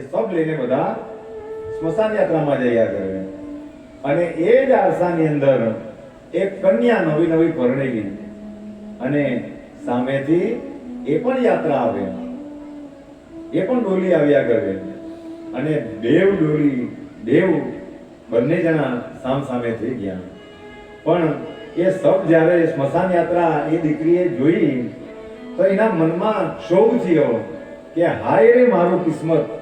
સબ લઈને બધા સ્મશાન યાત્રામાં જયા કરે. અને એ જ આરસાની અંદર એક કન્યા નવી નવી પરણેલી. અને સામેથી એ પણ યાત્રા આવે. એ પણ ડોલી આવ્યા કરે. અને દેવ ડોલી, દેવ બંને જણા સામ સામે થઈ ગયા. પણ એ સબ જ્યારે સ્મશાન યાત્રા એ દીકરીએ જોઈ, તો એના મનમાં શોખ થયો કે હાય રે મારું કિસ્મત.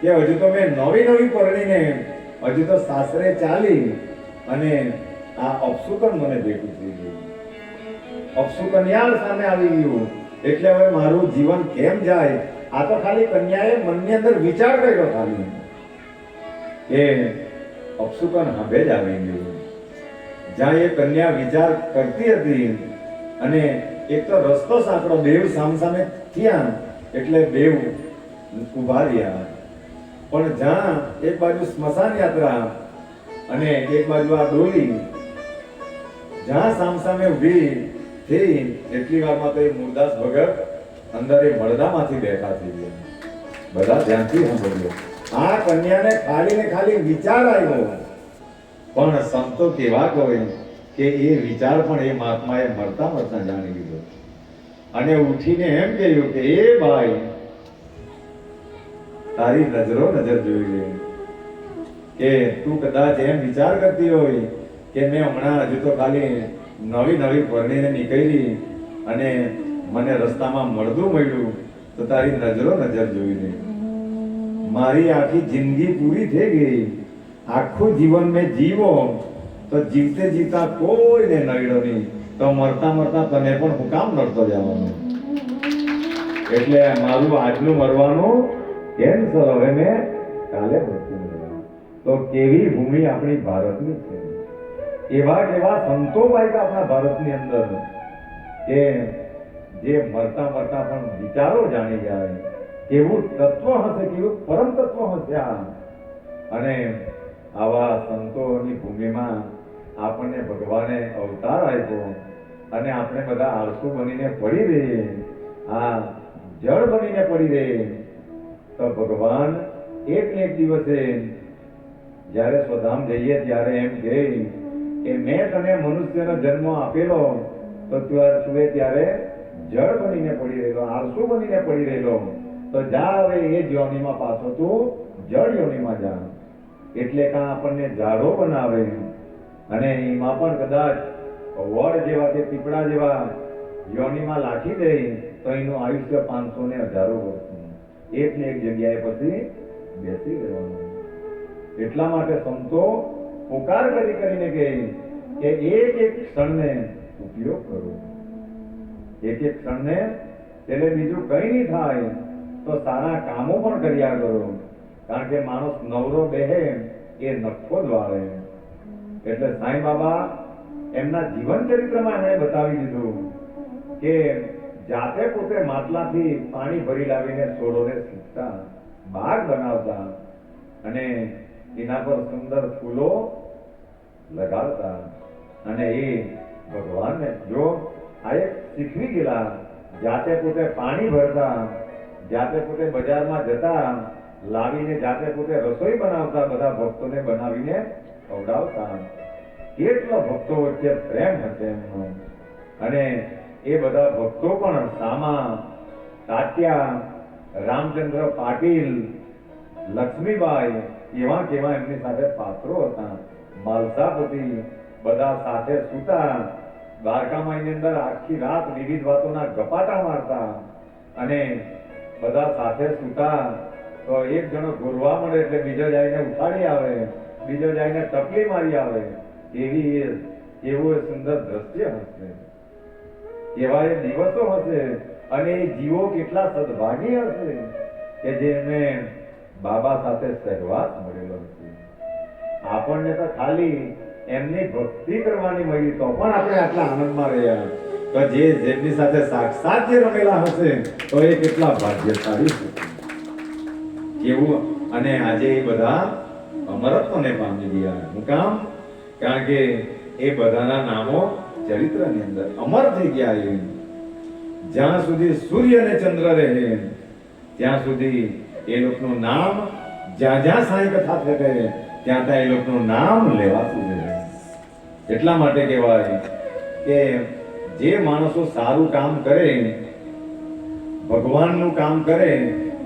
કે હજુ તો મેં નવી નવી પરણીને હજુ તો સાસરે ચાલી અને આ અપસુકન મને ભેગું થઈ ગયું. અપસુકન્યાળ સામે આવી ગયું. એટલે હવે મારું જીવન કેમ જાય? આ તો ખાલી કન્યાએ મનની અંદર વિચાર કર્યો ખાલી. કે અપસુકન હવે જ આવી ગયું. જ્યાં એ કન્યા વિચાર કરતી હતી અને એક તો રસ્તો સાંકડો દેવ સામસામે થયા. એટલે દેવ ઊભા રહ્યા. પણ જ્યાં એક બાજુ સ્મશાન યાત્રા અને એક બાજુ આ ડોલી. જ્યાં સામસામે ઊભી થઈ એટલી વારમાં તો એ મુરદાસ ભગત અંદર એ મળદામાંથી બેઠા થઈ ગયા. બધા ધ્યાનથી સાંભળ્યો આ કન્યાને ખાલી ને ખાલી વિચાર આવ્યો. પણ સંતો કેવા કહે કે એ વિચાર પણ એ મહાત્માએ મળતા મળતા જાણી લીધો. અને ઉઠીને એમ કહ્યું કે, એ ભાઈ તારી નજરો નજર જોઈ લે. કે તું કદાચ એમ વિચાર કરતી હોય કે મેં હમણાં હજુ તો ખાલી નવી નવી પરણીને નીકળી અને મને રસ્તામાં મળતું મળ્યું, તો તારી નજરો નજર જોઈ લે. મારી આખી જિંદગી પૂરી થઈ ગઈ. આખું જીવન મેં જીવો, તો જીવતે જીવતા કોઈને નડ્યો નહીં. તો મરતા મરતા તને પણ હું કામ નડતો જવાનો. એટલે મારું આજનું મરવાનું કેન્સલ હવે મેં કાલે તો કેવી ભૂમિ આપણી ભારતની છે? એવા કેવા સંતો પાયકા આપણા ભારતની અંદર કે જે મરતા મરતા પણ વિચારો જાણી જાય કેવું તત્વ હશે, કેવું પરમ તત્વ હશે આ? અને આવા સંતોની ભૂમિમાં આપણને ભગવાને અવતાર આપ્યો અને આપણે બધા આળસુ બનીને પડી રહીએ. આ જળ બનીને પડી રહીએ. તો ભગવાન એક એક દિવસે જ્યારે સ્વધામ જઈએ ત્યારે એમ કહે કે મેં તને મનુષ્યનો જન્મ આપેલો, તો તું ત્યારે જળ બનીને પડી રહેલો, આળસુ બનીને પડી રહેલો. તો જા હવે એ જ પાછો તું જળ યોનીમાં જા. એટલે કાં આપણને જાડો બનાવે. અને એમાં પણ કદાચ વડ જેવા કે પીપળા જેવા યોનિમાં લાખી દે, તો એનું આયુષ્ય પાંચસો ને હજારો વર્ષનું એક ને એક જગ્યાએ પછી બેસી રહેવાનું. એટલા માટે સંતો પુકાર કરી કરીને કહે કે એક એક ક્ષણને ઉપયોગ કરો. એક એક ક્ષણને એટલે બીજું કઈ નહીં થાય તો સારા કામો પણ કર્યા કરો. કારણ કે માણસ નવરો બેહે એ નખો વાળે. એટલે સાંઈ બાબા એમના જીવન ચરિત્રમાં એમણે બતાવી દીધું કે જાતે પોતે માટલાથી પાણી ભરી લાવીને છોડોને સીંચતા બાગ બનાવતા અને એના પર સુંદર ફૂલો લગાવતા અને એ ભગવાનને જો આ એક શીખવી ગયેલા, જાતે પોતે પાણી ભરતા, જાતે પોતે બજારમાં જતા, લાવીને જાતે પોતે રસોઈ બનાવતા, બધા ભક્તોને બનાવીને ખવડાવતા. કેટલો ભક્તો વચ્ચે પ્રેમ હશે એમનો. અને એ બધા ભક્તો પણ સામા, તાત્યા, રામચંદ્ર પાટીલ, લક્ષ્મીબાઈ એવા કેવા એમની સાથે પાત્રો હતા. માલસાપતિ બધા સાથે સૂતા દ્વારકામાં એની અંદર આખી રાત વિવિધ વાતોના ગપાટા મારતા અને બધા સાથે સૂતા, તો એક જણો ગુરવા મળે એટલે બીજો જઈને ઉઠાડી આવે, બીજો જઈને ટપલી મારી આવે. એવી એવું સુંદર દ્રશ્ય હશે. કેવા એ દિવસો હશે અને એ જીવો કેટલા સદભાગી હશે કે જેમને બાબા સાથે સહેવાસ મળેલો હશે આપણને તો ખાલી એમની ભક્તિ કરવાની મળી, તો પણ આપણે આટલા આનંદમાં રહ્યા. તો જે જેમની સાથે સાક્ષાત જે રમેલા હશે, તો એ કેટલા ભાગ્યશાળી છે કેવું અને આજે એ બધા અમરત્વને પામી ગયા. હું કામ? કારણ કે એ બધાના નામો ચરિત્રની અંદર અમર થઈ ગયા એ. જ્યાં સુધી સૂર્ય અને ચંદ્ર રહે ત્યાં સુધી એ લોકોનું નામ જ્યાં જ્યાં સાંઈ કથા થાય ત્યાં ત્યાં એ લોકોનું નામ લેવાતું રહે. એટલા માટે કહેવાય કે જે માણસો સારું કામ કરે, ભગવાનનું કામ કરે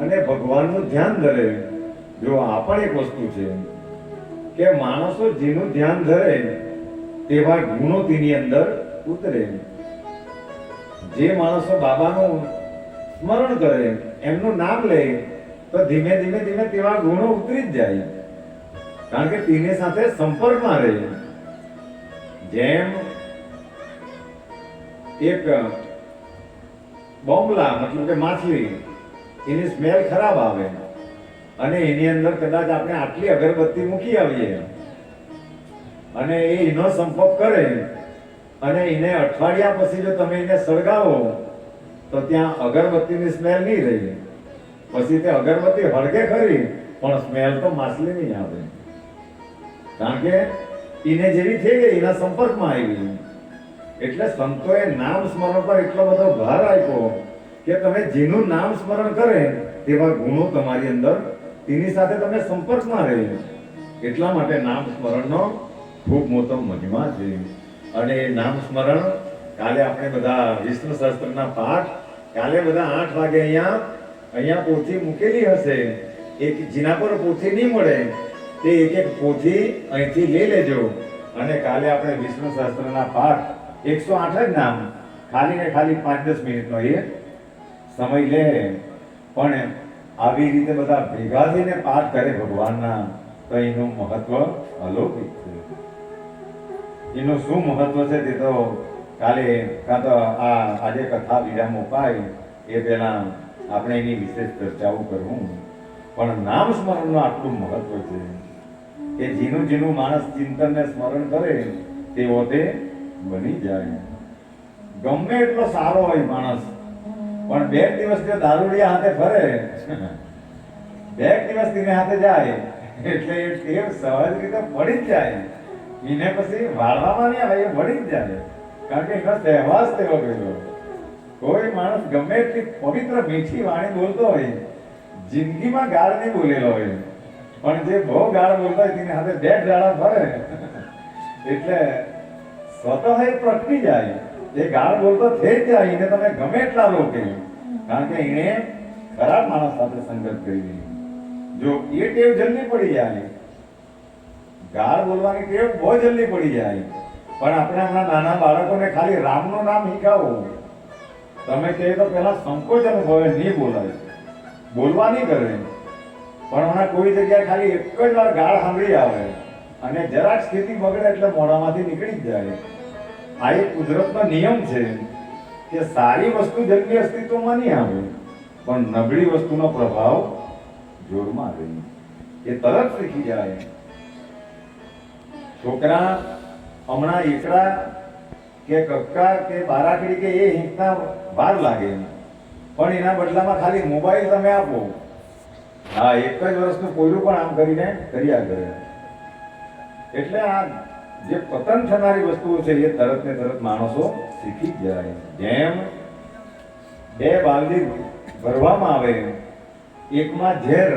અને ભગવાનનું ધ્યાન ધરે, જો આ પણ એક વસ્તુ છે કે માણસો જેનું ધ્યાન ધરે તેવા ગુણો તેની અંદર ઉતરે. જે માણસો બાબાનું સ્મરણ કરે, એમનું નામ લે, તો ધીમે ધીમે ધીમે તેવા ગુણો ઉતરી જ જાય. કારણ કે તેની સાથે સંપર્કમાં રહે જેમ એક બોમ્બલા મતલબ કે માછલી, એની સ્મેલ ખરાબ આવે. અને એની અંદર કદાચ આપણે આટલી અગરબત્તી મૂકી આવીએ. અને એ એનો સંપર્ક કરે. અને એને અઠવાડિયા પછી જો તમે એને સળગાવો, તો ત્યાં અગરબત્તીની સ્મેલ નહીં રહી. પછી તે અગરબત્તી હળગે ખરી, પણ સ્મેલ તો માછલીની આવે. કારણ કે એને જેવી થઈ ગઈ, એના સંપર્કમાં આવી. એટલે સંતોએ નામ સ્મરણ પર એટલો બધો ભાર આપ્યો કે તમે જેનું નામ સ્મરણ કરે, તેવા ગુણો તમારી અંદર તેની સાથે તમે સંપર્કમાં રહે. એટલા માટે નામ સ્મરણનો ખૂબ મોટો મહિમા છે. અને નામ સ્મરણ, કાલે આપણે બધા વિષ્ણુ શાસ્ત્રના પાઠ, કાલે બધા આઠ વાગે અહીંયા અહીંયા પોથી મૂકેલી હશે. એક જેના પર પોથી નહીં મળે. તે એક એક પોથી અહીંથી લઈ લેજો. અને કાલે આપણે વિષ્ણુ શાસ્ત્રના પાઠ, એકસો આઠ જ નામ. ખાલી ને ખાલી પાંચ દસ મિનિટનો એ સમય લે. પણ આવી રીતે બધા ભેગા થઈને પાઠ કરે ભગવાનના, તો એનું મહત્વ અલૌકિક એનું શું મહત્વ છે તે તો કાલે કાં તો આ આજે કથા વિરામ મુકાય એ પહેલા આપણે એની વિશેષ ચર્ચાઓ કરવું પણ નામ સ્મરણનું આટલું મહત્વ છે કે જેનું જેનું માણસ ચિંતનને સ્મરણ કરે તેવો તે બની જાય. ગમે એટલો સારો હોય માણસ, પણ બે દિવસ જો દારૂડિયા હાથે ફરે, બે દિવસ તેને હાથે જાય, એટલે એ સહજ રીતે પડી જ જાય. એને પછી વાળવામાં નહીં આવે, એ વળી જ જાય. કારણ કે એનો સહેવાસ તેવો ગયેલો કોઈ માણસ ગમે એટલી પવિત્ર મીઠી વાણી બોલતો હોય, જિંદગીમાં ગાળ નહીં બોલેલો હોય. પણ જે બહુ ગાળ બોલતા હોય, તેની હાથે બે ગાળા ફરે. એટલે સ્વતઃ એ પ્રગટી જાય. એ ગાળ બોલતો થઈ જાય, એને તમે ગમે એટલા રોકે. કારણ કે એણે ખરાબ માણસ સાથે સંગત કરી. જો એ ટેવ જલ્દી પડી જાય ગાળ બોલવાની ટેવ બહુ જલ્દી પડી જાય. પણ આપણે હમણાં નાના બાળકોને ખાલી રામનું નામ શીખાવો તમે કહે તો પહેલાં સંકોચ અનુભવે, નહીં બોલાય. બોલવા નહીં કરે. પણ હમણાં કોઈ જગ્યાએ ખાલી એક જ વાર ગાળ સાંભળી આવે. અને જરાક સ્થિતિ બગડે એટલે મોઢામાંથી નીકળી જ જાય. આ એક કુદરતનો નિયમ છે કે સારી વસ્તુ જલ્દી અસ્તિત્વમાં નહીં આવે, પણ નબળી વસ્તુનો પ્રભાવ જોરમાં રહે. એ તરત શીખી જાય. છોકરા, હમણાં એકડા કે કક્કા કે બારાકડી કે એ હિંકના ભાર લાગે પણ એના બદલામાં ખાલી મોબાઈલ તમે આપો. હા, એક જ વર્ષનું કોયરું પણ આમ કરીને કર્યા કરે. એટલે આ જે પતન થનારી વસ્તુઓ છે, એ તરત ને તરત માણસો શીખી જાય. જેમ બે બાલદી ભરવામાં આવે એકમાં ઝેર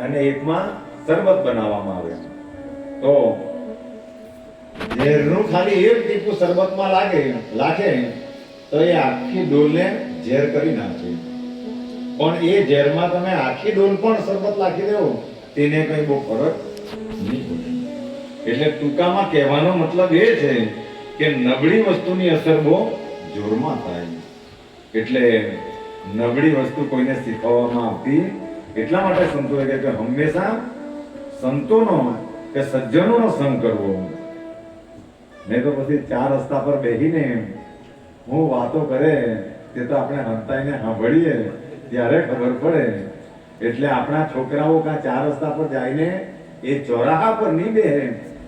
અને એકમાં શરબત બનાવવામાં આવે તો ઝેરનું ખાલી એક ટીપું શરબતમાં લાગે લાગે તો એ આખી ડોલને ઝેર કરી નાખે પણ એ ઝેરમાં તમે આખી ડોલ પણ શરબત લાખી દેવો, તેને કઈ બહુ ફરક નહીં પડે. એટલે ટૂંકામાં કહેવાનો મતલબ એ છે કે નબળી વસ્તુની અસર બહુ જોરમાં થાય. એટલે નબળી વસ્તુ કોઈને શીખવવામાં આવતી એટલા માટે સંતોએ કે હંમેશા સંતોનો કે સજ્જનોનો સંગ કરવો. નહીં તો પછી ચાર રસ્તા પર બેસીને હું વાતો કરે તે તો આપણે હંતાઈને સાંભળીએ, ત્યારે ખબર પડે. એટલે આપણા છોકરાઓ કાં ચાર રસ્તા પર જઈને એ ચોરાહા પર નહીં બે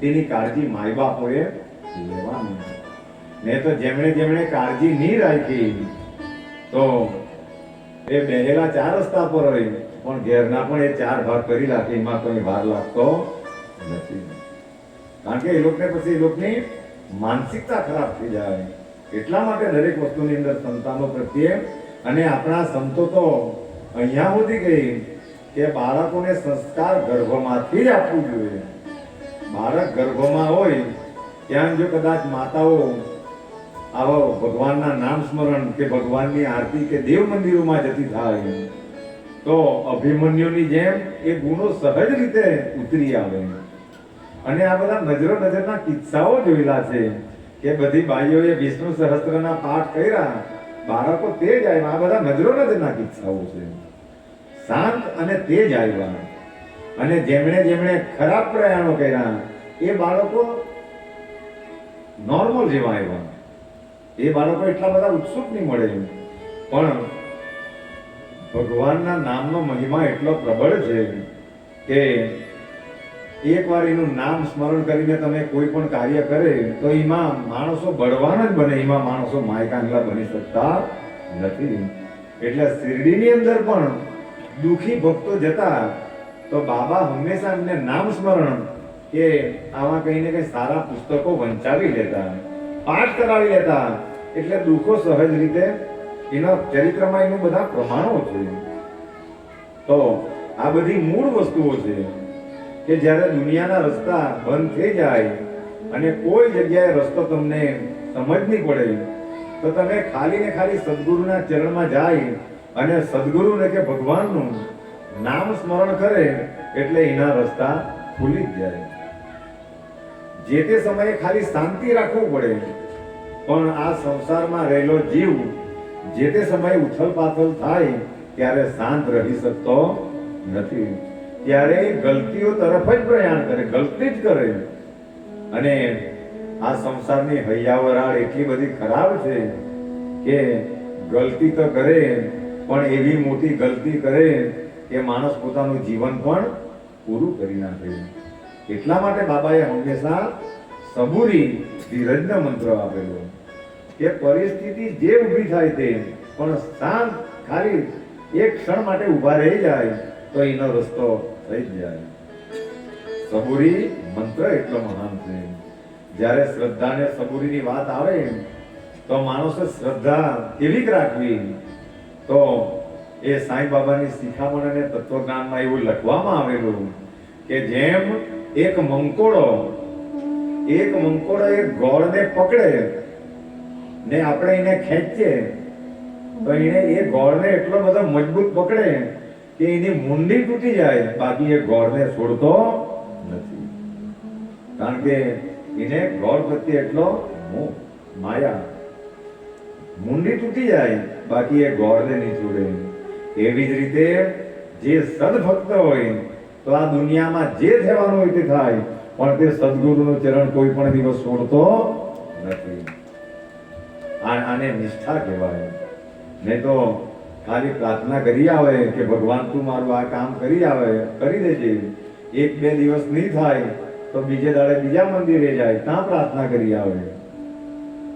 તેની કાળજી માય બાપોએ લેવાની. નહીં તો જેમણે જેમણે કાળજી નહીં રાખી, તો એ બેહેલા ચાર રસ્તા પર હોય પણ ઘેરના પણ એ ચાર ભાગ કરી રાખે, એમાં કોઈ વાર લાગતો નથી. કારણ કે એ લોકોને પછી એ લોકોની માનસિકતા ખરાબ થઈ જાય, એટલા માટે દરેક વસ્તુની અંદર સંતાનો પ્રત્યે અને આપણા સંતો તો અહીંયા સુધી ગઈ કે બાળકોને સંસ્કાર ગર્ભમાંથી જ આપવું જોઈએ. બાળક ગર્ભમાં હોય, ત્યાં જો કદાચ માતાઓ આવો ભગવાનના નામ સ્મરણ કે ભગવાનની આરતી કે દેવ મંદિરોમાં જતી થાય, તો અભિમન્યુની જેમ એ ગુણો સહજ રીતે ઉતરી આવે. અને આ બધા નજરો નજરના કિસ્સાઓ જોયેલા છે કે બધી બાઈઓએ વિષ્ણુ સહસ્ત્રના પાઠ કર્યા, બાળકો તે જ આવ્યા. આ બધા નજરો નજરના કિસ્સાઓ છે. શાંત અને તેજ આવ્યા. અને જેમણે જેમણે ખરાબ પ્રયાણો કર્યા, એ બાળકો નોર્મલ જેવા આવ્યા. એ બાળકો એટલા બધા ઉત્સુક નહીં મળે. પણ ભગવાનના નામનો મહિમા એટલો પ્રબળ છે કે એકવાર એનું નામ સ્મરણ કરીને તમે કોઈ પણ કાર્ય કરે, તો એમાં માણસો બળવાના જ બને. એમાં માણસો માયકાંગલા બની શકતા નથી. એટલે શિરડીની અંદર પણ દુખી ભક્તો જતા, તો બાબા હંમેશા એમને નામ સ્મરણ કે આવા કહીને કંઈ સારા પુસ્તકો વંચાવી લેતા, પાઠ કરાવી લેતા. એટલે દુઃખો સહજ રીતે એના ચરિત્રમાં એનું બધા પ્રમાણો છે. તો આ બધી મૂળ વસ્તુઓ છે. કે જ્યારે દુનિયાના રસ્તા બંધ થઈ જાય અને કોઈ જગ્યાએ રસ્તો તમને સમજ નહીં પડે, તો તમે ખાલી ને ખાલી સદગુરુના ચરણમાં જાય અને સદગુરુને કે ભગવાનનું નામ સ્મરણ કરે એટલે એના રસ્તા ખુલી જ જાય. જે તે સમયે ખાલી શાંતિ રાખવું પડે, પણ આ સંસારમાં રહેલો જીવ જે તે સમયે ઉથલ પાથલ થાય, ત્યારે શાંત રહી શકતો નથી. ત્યારે ગલતીઓ તરફ જ પ્રયાણ કરે, ગલતી જ કરે. અને આ સંસારની હૈયાવરાળ એટલી બધી ખરાબ છે કે ગલતી તો કરે, પણ એવી મોટી ગલતી કરે કે માણસ પોતાનું જીવન પણ પૂરું કરી નાખે. એટલા માટે બાબાએ હંમેશા સબુરી ધીરજનો મંત્ર આપેલો કે પરિસ્થિતિ જે ઊભી થાય તે, પણ શાંત ખાલી એક ક્ષણ માટે ઊભા રહી જાય તો એનો રસ્તો થઈ જાય. સબુરી મંત્ર એટલો મહાન છે. જ્યારે શ્રદ્ધા ને સબુરીની વાત આવે, તો માણસે શ્રદ્ધા કેવી રાખવી? તો એ સાંઈ બાબાની શિખામણ અને તત્વજ્ઞાનમાં એવું લખવામાં આવેલું કે જેમ એક મંકોડો એક મંકોડો એક ગોળને પકડે ને આપણે એને ખેંચીએ, તો એને એ ગોળને એટલો બધો મજબૂત પકડે કે એની મુંડી તૂટી જાય, બાકી એ ગોળને છોડતો નથી. કારણ કે એને ગોળ પ્રત્યે એટલો મોહ, માયા. મુંડી તૂટી જાય, બાકી એ ગોળને નહીં છોડે. એવી જ રીતે જે સદભક્ત હોય, તો આ દુનિયામાં જે થવાનું હોય તે થાય, પણ તે સદગુરુનું ચરણ કોઈ પણ દિવસ છોડતો નથી. આને નિષ્ઠા કહેવાય. નહીં તો ખાલી પ્રાર્થના કરી આવે કે ભગવાન તું મારું આ કામ કરી આવે, કરી દેજે. એક બે દિવસ નહીં થાય તો બીજે દાડે બીજા મંદિરે જાય, ત્યાં પ્રાર્થના કરી આવે.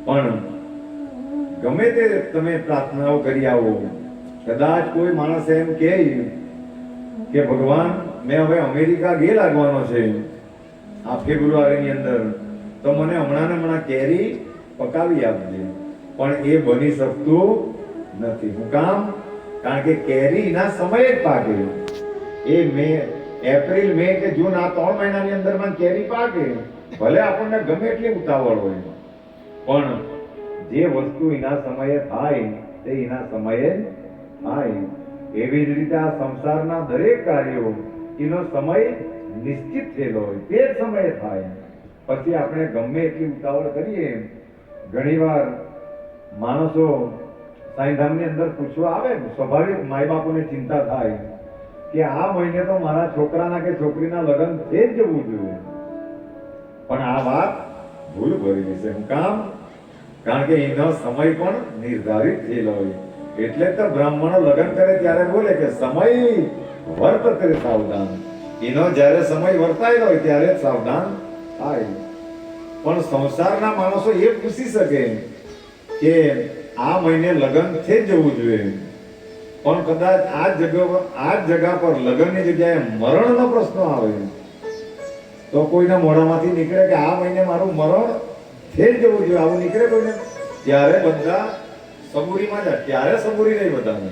પણ ગમે તે તમે પ્રાર્થનાઓ કરી આવો, કદાચ કોઈ માણસ એમ કહે કે ભગવાન, મેં હવે અમેરિકા ગે લાગવાનો છે. આ ફેબ્રુઆરીની અંદર તો મને હમણાં ને હમણાં કેરી પકાવી આપજે. પણ એ બની શકતું નથી. હું કામ કારણ કે કેરી ના સમયે જ પાકે. એ મે, એપ્રિલ, મે કે જૂન આ ત્રણ મહિનાની અંદરમાં કેરી પાકે. ભલે આપણને ગમે એટલી ઉતાવળ હોય. પણ જે વસ્તુ એના સમયે થાય, તે એના સમયે થાય. એવી જ રીતે આ સંસારના દરેક કાર્યો એનો સમય નિશ્ચિત થયેલો હોય, તે જ સમયે થાય. પછી આપણે ગમે એટલી ઉતાવળ કરીએ. ઘણીવાર માણસો સાંઈધામની અંદર પૂછવા આવે ને, સ્વાભાવિક માય બાપોને ચિંતા થાય કે આ મહિને તો મારા છોકરાના કે છોકરીના લગ્ન થઈ જ જવું જોઈએ. પણ આ વાત ભૂલ ભરેલી છે કામ? કારણ કે એનો સમય પણ નિર્ધારિત થયેલો હોય એટલે તો બ્રાહ્મણો લગ્ન કરે ત્યારે બોલે કે સમય વર્ત કરે સાવધાન. એનો જ્યારે સમય વર્તાયેલો હોય ત્યારે સાવધાન થાય. પણ સંસારના માણસો એ પૂછી શકે કે આ મહિને લગ્ન થઈ જવું જોઈએ. પણ કદાચ આ જગ્યા પર આ જગા પર લગ્નની જગ્યાએ મરણનો પ્રશ્ન આવે. તો કોઈના મોઢામાંથી નીકળે કે આ મહિને મારું મરણ થઈ જવું જોઈએ. આવું નીકળે કોઈને? ત્યારે બધા સબુરીમાં જાય. ત્યારે સબુરી નહીં બધાને.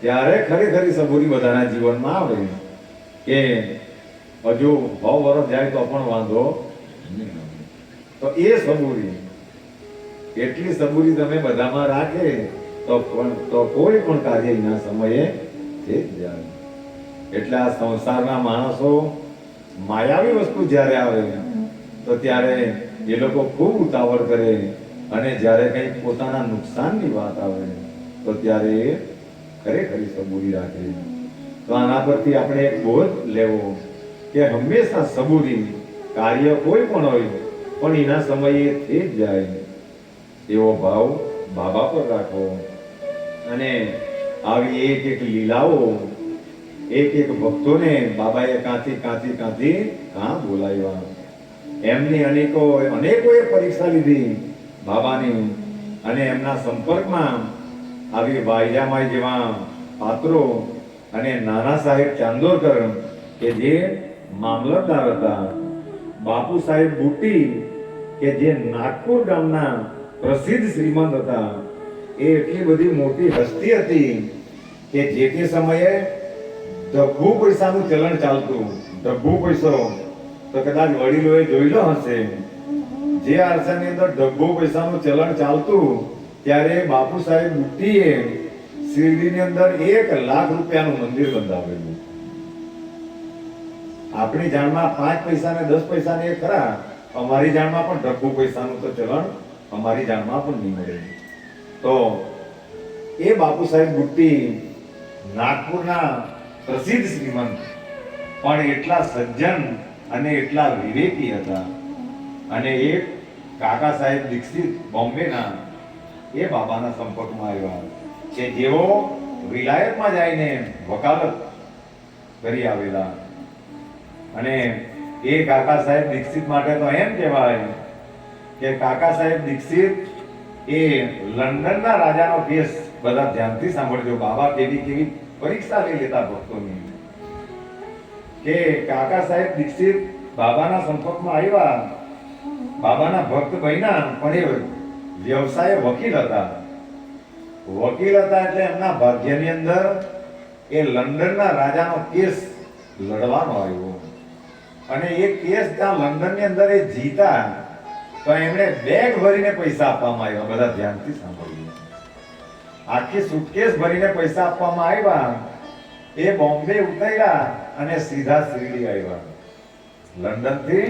ત્યારે ખરેખરી સબૂરી બધાના જીવનમાં આવે. કે હજુ ભાવ વરસ જાય તો પણ વાંધો નહીં તો એ સબૂરી. એટલી સબૂરી તમે બધામાં રાખે, તો તો કોઈ પણ કાર્ય એના સમયે જ જાય. એટલે આ સંસારના માણસો માયાવી વસ્તુ જ્યારે આવે, તો ત્યારે એ લોકો ખૂબ ઉતાવળ કરે અને જ્યારે કંઈક પોતાના નુકસાનની વાત આવે, તો ત્યારે એ ખરેખરી સબૂરી રાખે. તો આના પરથી આપણે એક બોધ લેવો કે હંમેશા સબૂરી કાર્ય કોઈ પણ હોય, પણ એના સમયે થઈ જ જાય. એવો ભાવ બાબા પર રાખો. અને આવી એક એક લીલાઓ, એક એક ભક્તોને બાબાએ કાંથી કાંથી કાંથી કાં બોલાવ્યા. એમની અનેકો અનેકોએ પરીક્ષા લીધી બાબાની અને એમના સંપર્કમાં આવી વાયજામાઈ જેવા પાત્રો અને નાના સાહેબ ચાંદોરકર કે જે મામલતદાર હતા, બાપુ સાહેબ બુટી કે જે નાગપુર ગામના પ્રસિદ્ધ શ્રીમંત હતા. એ એટલી બધી મોટી હસ્તી હતી કે જે તે સમયે ડબ્બુ પૈસાનું ચલણ ચાલતું. ડબ્બુ પૈસો. તો કદાચ વડીલોએ જોયેલો હશે. જે આરસાની અંદર ડબ્બુ પૈસાનું ચલણ ચાલતું, ત્યારે બાપુ સાહેબ બુટ્ટીએ શિરડીની અંદર એક લાખ રૂપિયાનું મંદિર બંધાવેલું. આપણી જાણમાં પાંચ પૈસા ને દસ પૈસા ને એ ખરા, અમારી જાણમાં પણ ડબ્બુ પૈસાનું તો ચલણ અમારી જાણમાં પણ નહીં તો એ બાપુ સાહેબ બુટ્ટી નાગપુરના પ્રસિદ્ધ શ્રીમંત. પણ એટલા સજ્જન અને એટલા વિવેકી હતા. અને એ કાકા સાહેબ દીક્ષિત બોમ્બેના એ બાબાના સંપર્કમાં આવ્યા કે જેઓ વિલાયતમાં જઈને વકાલત કરી આવેલા. અને એ કાકા સાહેબ દીક્ષિત માટે તો એમ કહેવાય કે કાકા સાહેબ દીક્ષિત, એ લંડનના રાજાનો કેસ બધા ધ્યાનથી સાંભળજો. બાબા કેવી કેવી પરીક્ષા લઈ લેતા ભક્તોની. કે કાકા સાહેબ દીક્ષિત બાબાના સંપર્કમાં આવ્યા, બાબાના ભક્ત બન્યા, પણ એ વ્યવસાય વકીલ હતા. વકીલ હતા એટલે એમના ભાગ્યની અંદર એ લંડનના રાજાનો કેસ લડવાનો આવ્યો. અને એ કેસ ત્યાં લંડનની અંદર એ જીતા તો એમણે બેગ ભરીને પૈસા આપવામાં આવ્યા. બધા ધ્યાનથી સાંભળ્યું આખી સુટકેસ ભરીને પૈસા આપવામાં આવ્યા. એ બોમ્બે ઉતર્યા અને સીધા શિરડી આવ્યા. લંડનથી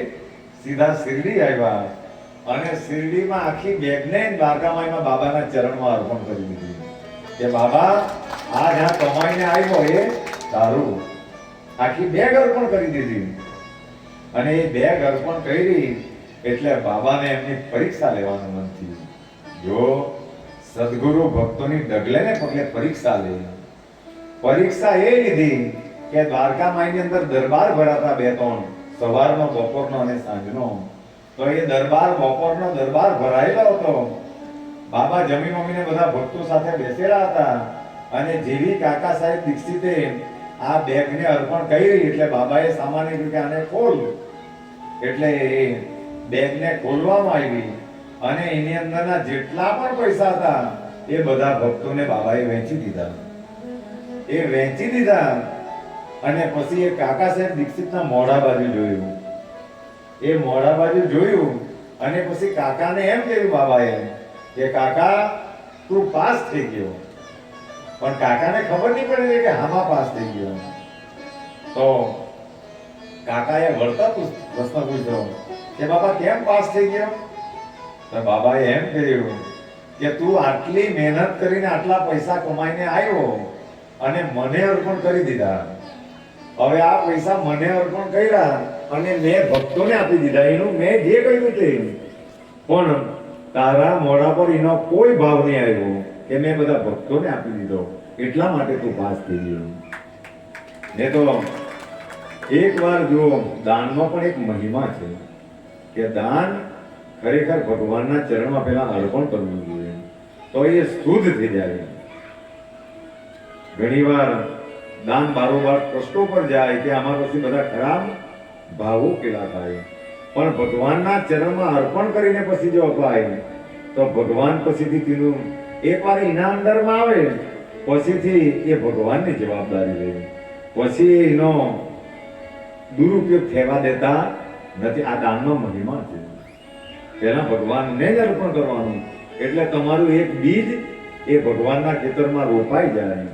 સીધા શિરડી આવ્યા. અને શિરડીમાં આખી બેગને દ્વારકામાઈમાં બાબાના ચરણમાં અર્પણ કરી દીધી. કે બાબા, આ જ્યાં કમાઈને આવ્યો એ તારું આખી બેગ અર્પણ કરી દીધી. અને એ બેગ અર્પણ કરી એટલે બાબાને એમની પરીક્ષા લેવાનું મન થયું. જો સદગુરુ ભક્તોની ડગલે ને પગલે પરીક્ષા લે, પરીક્ષા એ લીધી કે દ્વારકા માઈની અંદર દરબાર ભરાતા બે ત્રણ, સવારનો, બપોરનો અને સાંજનો. તો એ દરબાર, બપોરનો દરબાર ભરાયેલો હતો. બાબા જમી મમ્મીને બધા ભક્તો સાથે બેસેલા હતા અને જેવી કાકા સાહેબ દીક્ષિતે આ બેગને અર્પણ કરી એટલે બાબાએ સામાન્ય રીતે આને ખોલ એટલે બેગને ખોલવામાં આવી અને એની અંદરના જેટલા પણ પૈસા હતા, એ બધા ભક્તોને બાબાએ વહેંચી દીધા. એ વહેંચી દીધા અને પછી એ કાકા સાહેબ દીક્ષિતના મોઢા બાજુ જોયું. એ મોઢા બાજુ જોયું અને પછી કાકાને એમ કહ્યું બાબાએ કે, કાકા, તું પાસ થઈ ગયો. પણ કાકાને ખબર નહીં પડી કે હામાં પાસ થઈ ગયો. તો કાકાએ વળતા પ્રશ્ન પૂછ્યો કે બાબા કેમ પાસ થઈ ગયો? તો બાબાએ એમ કહ્યું કે તું આટલી મહેનત કરીને આટલા પૈસા કમાઈને આવ્યો અને મને અર્પણ કરી દીધા. હવે આ પૈસા મને અર્પણ કર્યા અને મેં ભક્તોને આપી દીધા. એનું મેં જે કહ્યું તે. પણ તારા મોઢા પર એનો કોઈ ભાવ નહીં આવ્યો કે મેં બધા ભક્તોને આપી દીધો. એટલા માટે તું પાસ થઈ ગયો. ને તો એક વાર જો દાનમાં પણ એક મહિમા છે. કે દાન ખરેખર ભગવાનના ચરણમાં પહેલા અર્પણ કરવું જોઈએ. તો એ શુદ્ધ થઈ જાય. ઘણીવાર દાન બારોબાર પ્રશ્નો પર જાય કે આમાં પછી બધા ખરાબ ભાવો પેલા થાય. પણ ભગવાનના ચરણમાં અર્પણ કરીને પછી જો અપાય, તો ભગવાન પછીથી તેનું એકવાર એના અંદરમાં આવે, પછીથી એ ભગવાનની જવાબદારી રહી પછી એનો દુરુપયોગ થવા દેતા નથી, આ દાનનો મહિમા છે. તેના ભગવાનને જ અર્પણ કરવાનું. એટલે તમારું એક બીજ એ ભગવાનના ખેતરમાં રોપાઈ જાય.